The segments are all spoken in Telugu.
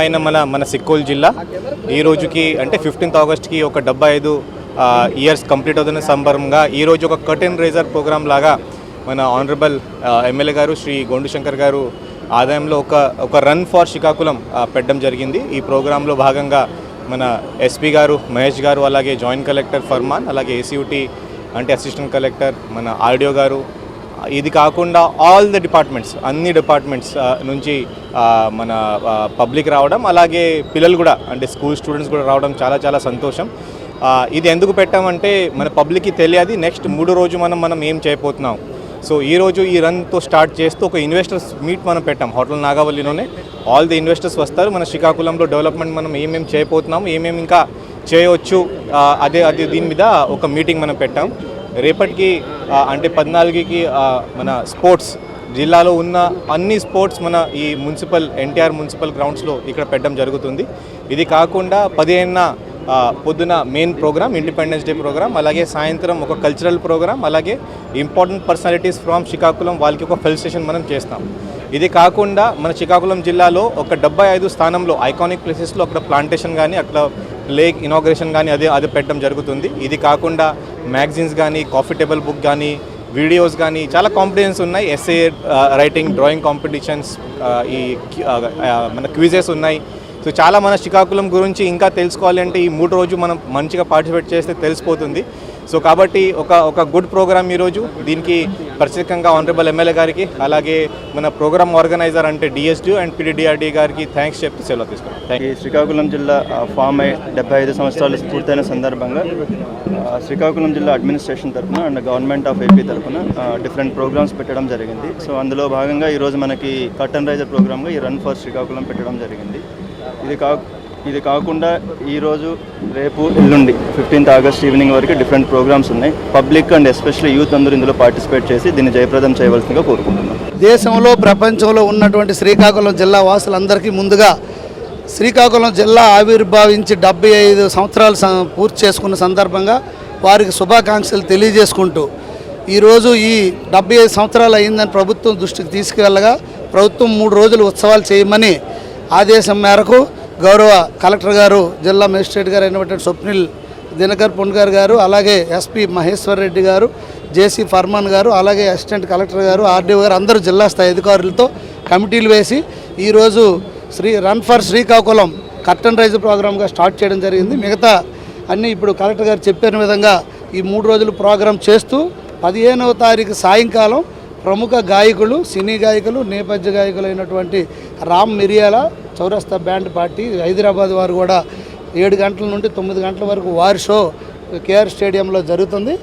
అయిన మన మన సిక్కోల్ జిల్లా. ఈ రోజుకి అంటే ఫిఫ్టీన్త్ ఆగస్ట్కి ఒక డెబ్బై ఐదు ఇయర్స్ కంప్లీట్ అవుతున్న సందర్భంగా ఈ రోజు ఒక కర్టెన్ రేజర్ ప్రోగ్రామ్ లాగా మన ఆనరబుల్ ఎమ్మెల్యే గారు శ్రీ గోండు శంకర్ గారు ఆదాయంలో ఒక ఒక రన్ ఫార్ శ్రీకాకుళం పెట్టడం జరిగింది. ఈ ప్రోగ్రాంలో భాగంగా మన ఎస్పీ గారు మహేష్ గారు అలాగే జాయింట్ కలెక్టర్ ఫర్మాన్ అలాగే ఏసీయూటీ అంటే అసిస్టెంట్ కలెక్టర్ మన ఆర్డియో గారు ఇది కాకుండా ఆల్ ద డిపార్ట్మెంట్స్ అన్ని డిపార్ట్మెంట్స్ uh, నుంచి uh, మన uh, పబ్లిక్ రావడం అలాగే పిల్లలు కూడా అంటే స్కూల్ స్టూడెంట్స్ కూడా రావడం చాలా చాలా సంతోషం. ఇది ఎందుకు పెట్టామంటే మన పబ్లిక్కి తెలియదు నెక్స్ట్ మూడు రోజు మనం మనం ఏం చేయబోతున్నాం. సో ఈరోజు ఈ రన్తో స్టార్ట్ చేస్తూ ఒక ఇన్వెస్టర్స్ మీట్ మనం పెట్టాం హోటల్ నాగావల్లిలోనే. ఆల్ ది ఇన్వెస్టర్స్ వస్తారు మన శ్రీకాకుళంలో డెవలప్మెంట్ మనం ఏమేమి చేయబోతున్నాము ఏమేమి ఇంకా చేయవచ్చు అదే అదే దీని మీద ఒక మీటింగ్ మనం పెట్టాం. రేపటికి అంటే పద్నాలుగుకి మన స్పోర్ట్స్ జిల్లాలో ఉన్న అన్ని స్పోర్ట్స్ మన ఈ మున్సిపల్ ఎన్టీఆర్ మున్సిపల్ గ్రౌండ్స్లో ఇక్కడ పెట్టడం జరుగుతుంది. ఇది కాకుండా పదిహేనున పొద్దున main program independence day program అలాగే సాయంత్రం ఒక కల్చరల్ ప్రోగ్రామ్ అలాగే ఇంపార్టెంట్ పర్సనాలిటీస్ ఫ్రమ్ శ్రీకాకుళం వాళ్ళకి ఒక ఫెలిసిటేషన్ మనం చేస్తాం. ఇది కాకుండా మన శ్రీకాకుళం జిల్లాలో ఒక డెబ్బై ఐదు స్థానంలో ఐకానిక్ ప్లేసెస్లో అక్కడ ప్లాంటేషన్ కానీ అక్కడ లేక్ ఇనాగ్రేషన్ కానీ అదే అది పెట్టడం జరుగుతుంది. ఇది కాకుండా మ్యాగజైన్స్ కానీ కాఫీ టేబుల్ బుక్ కానీ వీడియోస్ కానీ చాలా కాంపిటీషన్స్ ఉన్నాయి. ఎస్ఏ రైటింగ్ డ్రాయింగ్ కాంపిటీషన్స్ ఈ మన క్విజెస్ ఉన్నాయి. సో చాలా మన శ్రీకాకుళం గురించి ఇంకా తెలుసుకోవాలి అంటే ఈ మూడు రోజు మనం మంచిగా పార్టిసిపేట్ చేస్తే తెలిసిపోతుంది. సో కాబట్టి ఒక ఒక గుడ్ ప్రోగ్రామ్ ఈరోజు. దీనికి ప్రత్యేకంగా ఆనరబుల్ ఎమ్మెల్యే గారికి అలాగే మన ప్రోగ్రామ్ ఆర్గనైజర్ అంటే డిఎస్డి అండ్ పిడిడిఆర్డి గారికి థ్యాంక్స్ చెప్తే సెలవు తీసుకున్నాం. థ్యాంక్ ఈ శ్రీకాకుళం జిల్లా ఫామ్ అయి డెబ్బై ఐదు సంవత్సరాలు పూర్తయిన సందర్భంగా శ్రీకాకుళం జిల్లా అడ్మినిస్ట్రేషన్ తరఫున అండ్ గవర్నమెంట్ ఆఫ్ ఏపీ తరఫున డిఫరెంట్ ప్రోగ్రామ్స్ పెట్టడం జరిగింది. సో అందులో భాగంగా ఈరోజు మనకి కర్టన్ రైజర్ ప్రోగ్రామ్గా ఈ రన్ ఫర్ శ్రీకాకుళం పెట్టడం జరిగింది. ఇది కా ఇది కాకుండా ఈరోజు రేపు ఎల్లుండి ఫిఫ్టీన్త్ ఆగస్ట్ ఈవినింగ్ వరకు డిఫరెంట్ ప్రోగ్రామ్స్ ఉన్నాయి. పబ్లిక్ అండ్ ఎస్పెషల్లీ యూత్ అందరూ ఇందులో పార్టిసిపేట్ చేసి దీన్ని జయప్రదం చేయవలసిందిగా కోరుకుంటున్నాం. దేశంలో ప్రపంచంలో ఉన్నటువంటి శ్రీకాకుళం జిల్లా వాసులందరికీ ముందుగా శ్రీకాకుళం జిల్లా ఆవిర్భావించి డెబ్బై ఐదు సంవత్సరాలు పూర్తి చేసుకున్న సందర్భంగా వారికి శుభాకాంక్షలు తెలియజేసుకుంటూ ఈరోజు ఈ డెబ్బై ఐదు సంవత్సరాలు అయిందని ప్రభుత్వం దృష్టికి తీసుకువెళ్ళగా ప్రభుత్వం మూడు రోజులు ఉత్సవాలు చేయమని ఆదేశం మేరకు గౌరవ కలెక్టర్ గారు జిల్లా మేజిస్ట్రేట్ గారు అయినటువంటి స్వప్నిల్ దినకర్ పుండ్గార్ గారు అలాగే ఎస్పీ మహేశ్వర్ రెడ్డి గారు జేసీ ఫర్మాన్ గారు అలాగే అసిస్టెంట్ కలెక్టర్ గారు ఆర్డీఓ గారు అందరూ జిల్లా స్థాయి అధికారులతో కమిటీలు వేసి ఈరోజు Sri run for Srikakulam curtain raise ప్రోగ్రామ్గా start చేయడం జరిగింది. మిగతా అన్నీ ఇప్పుడు కలెక్టర్ గారు చెప్పిన విధంగా ఈ మూడు రోజులు ప్రోగ్రాం చేస్తూ పదిహేనవ తారీఖు సాయంకాలం ప్రముఖ గాయకులు సినీ గాయకులు నేపథ్య గాయకులు అయినటువంటి రామ్ మిరియాల చౌరస్తా బ్యాండ్ పార్టీ హైదరాబాద్ వారు కూడా ఏడు గంటల నుండి తొమ్మిది గంటల వరకు వారి షో కేఆర్ స్టేడియంలో జరుగుతుంది.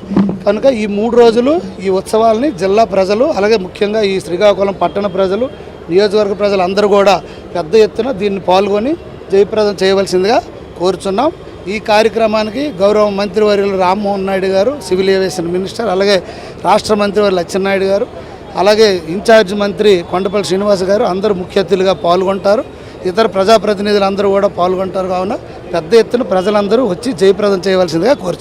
కనుక ఈ మూడు రోజులు ఈ ఉత్సవాల్ని జిల్లా ప్రజలు అలాగే ముఖ్యంగా ఈ శ్రీకాకుళం పట్టణ ప్రజలు నియోజకవర్గ ప్రజలు అందరూ కూడా పెద్ద ఎత్తున దీన్ని పాల్గొని జయప్రదం చేయవలసిందిగా కోరుచున్నాం. ఈ కార్యక్రమానికి గౌరవ మంత్రివర్యులు రామ్మోహన్ నాయుడు గారు సివిల్ ఏవియేషన్ మినిస్టర్ అలాగే రాష్ట్ర మంత్రివర్యులు అచ్చెన్నాయుడు గారు అలాగే ఇన్ఛార్జ్ మంత్రి కొండపల్లి శ్రీనివాస్ గారు అందరూ ముఖ్య అతిథులుగా పాల్గొంటారు. ఇతర ప్రజాప్రతినిధులు అందరూ కూడా పాల్గొంటారు కావున పెద్ద ఎత్తున ప్రజలందరూ వచ్చి జయప్రదం చేయవలసిందిగా కోరుచున్నాం